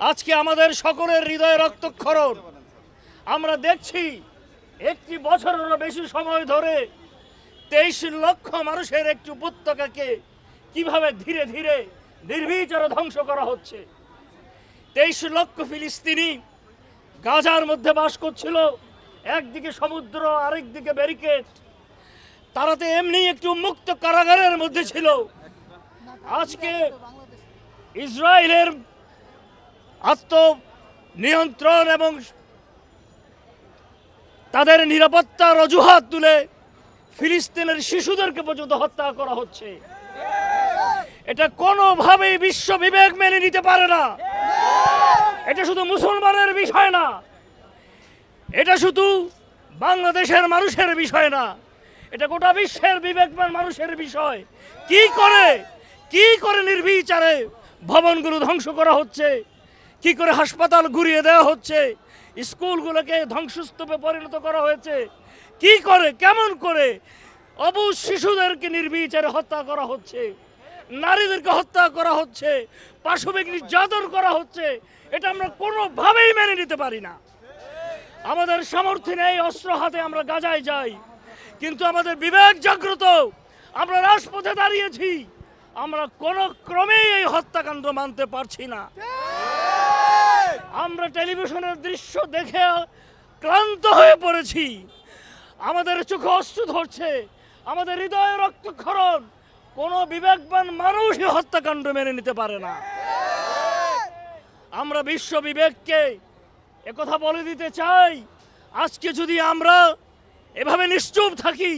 আজকে আমাদের সকলের হৃদয়ে রক্তক্ষরণ। আমরা দেখছি একটি বছরেরও বেশি সময় ধরে তেইশ লক্ষ মানুষের একটি উপত্যকাকে কীভাবে ধীরে ধীরে নির্বিচারে ধ্বংস করা হচ্ছে। তেইশ লক্ষ ফিলিস্তিনি গাজার মধ্যে বাস করছিল, একদিকে সমুদ্র, আরেকদিকে ব্যারিকেড। তারা তো এমনি একটু মুক্ত কারাগারের মধ্যে ছিল। আজকে ইসরায়েলের আত্ম নিয়ন্ত্রণ এবং তাদের নিরাপত্তার অজুহাত তুলে ফিলিস্তিনের শিশুদেরকে পর্যন্ত হত্যা করা হচ্ছে। এটা কোনোভাবেই বিশ্ব বিবেক মেনে নিতে পারে না। এটা শুধু মুসলমানের বিষয় না। এটা শুধু বাংলাদেশের মানুষের বিষয় না। এটা গোটা বিশ্বের বিবেকবান মানুষের বিষয়। কি করে? কি করে নির্বিচারে ভবনগুলো ধ্বংস করা হচ্ছে? কি করে হাসপাতাল ঘুরিয়ে দেওয়া হচ্ছে? স্কুলগুলোকে ধ্বংসস্তূপে পরিণত করা হয়েছে। কি করে, কেমন করে? অবু শিশুদেরকে নির্বিচারে হত্যা করা হচ্ছে। নারীদেরকে হত্যা করা হচ্ছে। পাশবিক নির্যাতন করা হচ্ছে। এটা আমরা কোনোভাবেই মেনে নিতে পারি না। আমাদের সামর্থ্য নেই, অস্ত্র হাতে আমরা গাজায় যাই। কিন্তু আমাদের বিবেক জাগ্রত। আমরা রাজপথে দাঁড়িয়েছি। আমরা কোনো ক্রমেই এই হত্যাকাণ্ড মানতে পারছি না। আমরা টেলিভিশনের দৃশ্য দেখে ক্লান্ত হয়ে পড়েছি। আমাদের চোখে অস্ত্র ধরছে, আমাদের হৃদয়ে রক্তক্ষরণ। কোনো বিবেকবান মানুষই হত্যাকাণ্ড মেনে নিতে পারে না। আমরা বিশ্ব বিবেককে একথা বলে দিতে চাই, আজকে যদি আমরা এভাবে নিশ্চুপ থাকি,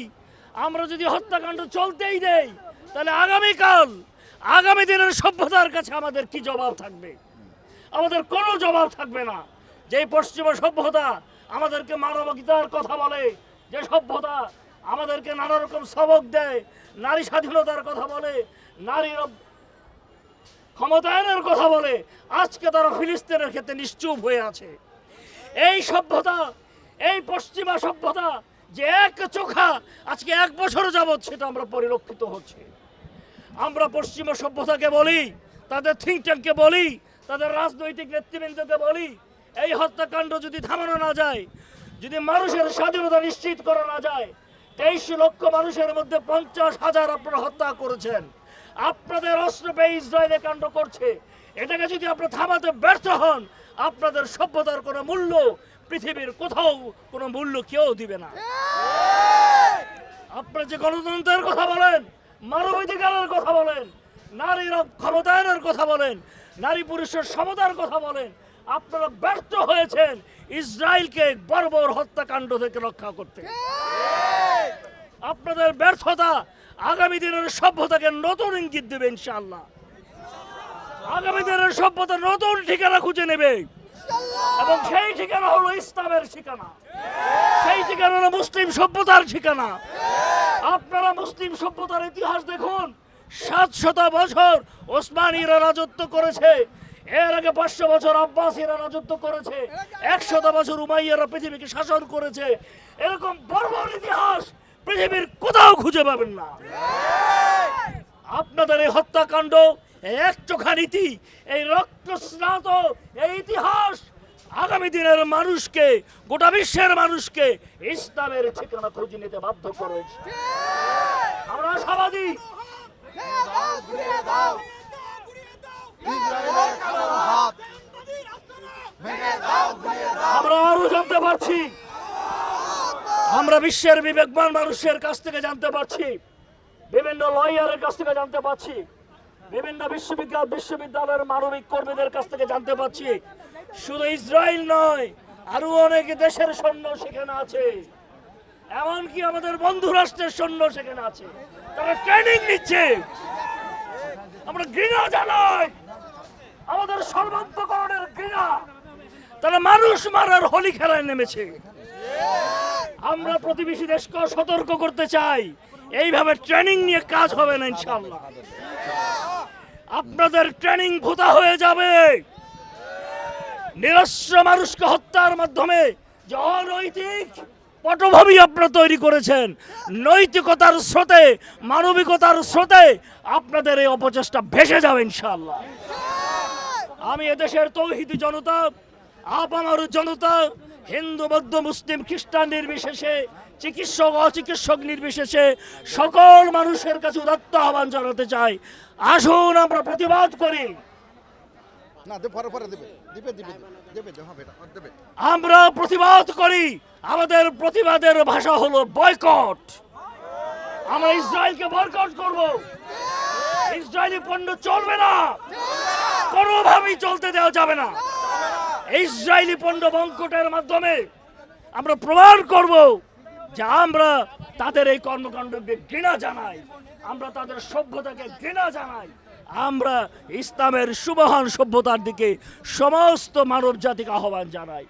আমরা যদি হত্যাকাণ্ড চলতেই দেই, তাহলে আগামীকাল, আগামী দিনের সভ্যতার কাছে আমাদের কি জবাব থাকবে? আমাদের কোনো জবাব থাকবে না। যে পশ্চিমা সভ্যতা আমাদেরকে মানবিকতার কথা বলে, যে সভ্যতা আমাদেরকে নানা রকম সবক দেয়, নারী স্বাধীনতার কথা বলে নারীর ক্ষমতায়নের কথা বলে, আজকে তারা ফিলিস্তিনের ক্ষেত্রে নিশ্চুপ হয়ে আছে। এই সভ্যতা, এই পশ্চিমা সভ্যতা যে এক চোখা আজকে এক বছর যাবৎ সেটা আমরা পরিলক্ষিত হচ্ছে। আমরা পশ্চিমা সভ্যতাকে বলি, তাদের থিঙ্ক ট্যাঙ্ককে বলি তাদের রাজনৈতিক নেতৃবৃন্দকে বলি, এই হত্যাকাণ্ড যদি থামানো না যায়, যদি মানুষের স্বাধীনতা নিশ্চিত করা না যায়, তেইশ লক্ষ মানুষের মধ্যে পঞ্চাশ হাজার আপনারা হত্যা করেছেন। আপনাদের অস্ত্র পেয়ে ইসরায়েলে কাণ্ড করছে। এটাকে যদি আপনারা থামাতে ব্যর্থ হন, আপনাদের সভ্যতার কোনো মূল্য পৃথিবীর কোথাও কোনো মূল্য কেউ দিবে না। আপনারা যে গণতন্ত্রের কথা বলেন, মানবাধিকারের কথা বলেন, নারীর ক্ষমতায়নের কথা বলেন নারী পুরুষের সমতার কথা বলেন। আপনারা ব্যর্থ হয়েছেন। ইসরায়েলকে বর্বর হত্যাকাণ্ড থেকে রক্ষা করতে। আপনাদের ব্যর্থতা আগামী দিনের সভ্যতাকে নতুন ইঙ্গিত দেবে ইনশাল্লাহ আগামী দিনের সভ্যতা নতুন ঠিকানা খুঁজে নেবে। এবং সেই ঠিকানা হলো ইসলামের ঠিকানা। সেই ঠিকানা হলো মুসলিম সভ্যতার ঠিকানা। আপনারা মুসলিম সভ্যতার ইতিহাস দেখুন। সাতশত বছর ওসমানীরা রাজত্ব করেছে। এর আগে পাঁচশো বছর আব্বাসীরা রাজত্ব করেছে। একশত বছর উমাইয়ারা পৃথিবীকে শাসন করেছে। এরকম বর্বর ইতিহাস পৃথিবীর কোথাও খুঁজে পাবেন না। আপনাদের এই হত্যাকাণ্ড এক চোখা নীতি, এই রক্ত স্নাত এই ইতিহাস আগামী দিনের মানুষকে, গোটা বিশ্বের মানুষকে ইসলামের ঠিকানা খুঁজে নিতে বাধ্য করেছে। আমরা আশাবাদী আমরা আরও জানতে পারছি। আমরা বিশ্বের বিবেকবান মানুষের কাছ থেকে জানতে পারছি। বিভিন্ন লয়ারের কাছ থেকে জানতে পারছি। বিভিন্ন বিশ্ববিদ্যালয় বিশ্ববিদ্যালয়ের মানবিক কর্মীদের কাছ থেকে জানতে পারছি। শুধু ইসরায়েল নয়, আরও অনেক দেশের সৈন্য সেখানে আছে। এমনকি আমাদের বন্ধু রাষ্ট্রের সৈন্য সেখানে আছে। তারা ট্রেনিং নিচ্ছে। আমরা ঘৃণা জানাই। আমাদের সর্বান্তকরণের ঘৃণা। তারা মানুষ মারার হোলি খেলায় নেমেছে। আমরা প্রতিবেশী দেশকে সতর্ক করতে চাই। এইভাবে ট্রেনিং নিয়ে কাজ হবে না ইনশাল্লাহ আপনাদের ট্রেনিং ভূতা হয়ে যাবে। নিরস্ত্র মানুষকে হত্যার মাধ্যমে। যে অনৈতিক পটভূমি আপনারা তৈরি করেছেন। নৈতিকতার স্রোতে, মানবিকতার স্রোতে আপনাদের এই অপচেষ্টা ভেসে যাবে ইনশাল্লাহ আমি এদেশের তৌহিদি জনতা আপামার জনতা, হিন্দু, বৌদ্ধ, মুসলিম, খ্রিস্টান নির্বিশেষে, চিকিৎসক, অচিকিৎসক নির্বিশেষে সকল মানুষের কাছে উদাত্ত আহ্বান জানাতে চাই। আসুন আমরা প্রতিবাদ করি। আমরা প্রতিবাদ করি, আমাদের প্রতিবাদের ভাষা হলো বয়কট। আমরা ইসরায়েলকে বয়কট করব। ইসরায়েলি পণ্য চলবে না। কোনোভাবেই চলতে দেওয়া যাবে না। ইসরায়েলি পণ্য বঙ্কটের মাধ্যমে আমরা প্রমাণ করব যে আমরা তাদের এই কর্মকাণ্ডকে ঘৃণা জানাই। আমরা তাদের সভ্যতাকে ঘৃণা জানাই। আমরা ইসলামের সুবহান সভ্যতার দিকে সমস্ত মানব জাতিকে আহ্বান জানাই।